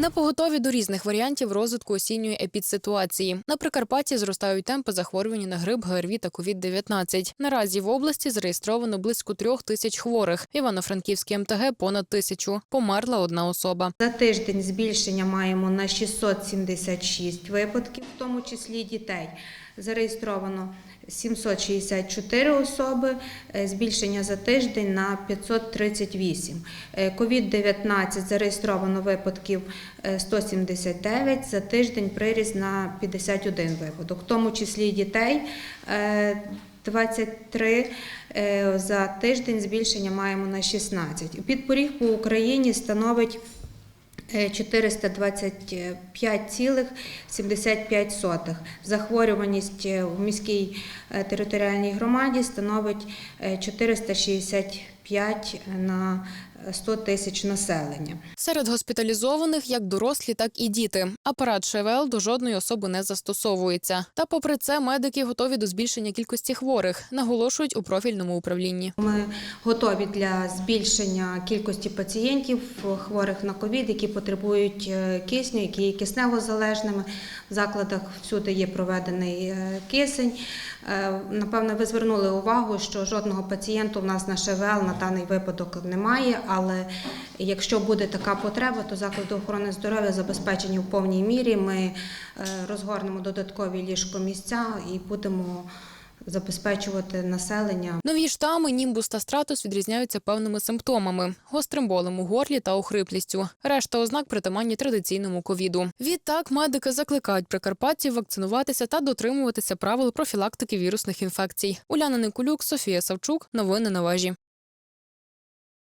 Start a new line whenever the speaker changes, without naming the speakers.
Не поготові до різних варіантів розвитку осінньої епідситуації. На Прикарпатті зростають темпи захворювання на грип, ГРВІ та COVID-19. Наразі в області зареєстровано близько трьох тисяч хворих. Івано-Франківській МТГ понад тисячу. Померла одна особа.
За тиждень збільшення маємо на 676 випадків, в тому числі дітей. Зареєстровано 764 особи, е, збільшення за тиждень на 538. Е, COVID-19 зареєстровано випадків е, Е, 179, за тиждень приріст на 51 випадок, в тому числі дітей е, 23 е, за тиждень збільшення маємо на 16. Підпоріг по Україні становить 425,75. Захворюваність в міській територіальній громаді становить 460. 5 на 100 тисяч населення.
Серед госпіталізованих як дорослі, так і діти. Апарат ШВЛ до жодної особи не застосовується. Та, попри це, медики готові до збільшення кількості хворих, наголошують у профільному управлінні.
Ми готові для збільшення кількості пацієнтів хворих на ковід, які потребують е, кисню, які є киснево залежними. В закладах всюди є проведений е, кисень. Е, Напевно, ви звернули увагу, що жодного пацієнту в нас на ШВЛ на даний випадок немає. Але якщо буде така потреба, то заклади охорони здоров'я забезпечені в повній мірі. Ми е, розгорнемо додаткові ліжкомісця і будемо забезпечувати населення
Нові штами німбус та стратус відрізняються певними симптомами: гострим болем у горлі та охриплістю. Решта ознак притаманні традиційному ковіду. Відтак медики закликають прикарпатців вакцинуватися та дотримуватися правил профілактики вірусних інфекцій. Уляна Никулюк, Софія Савчук. Новини на вежі.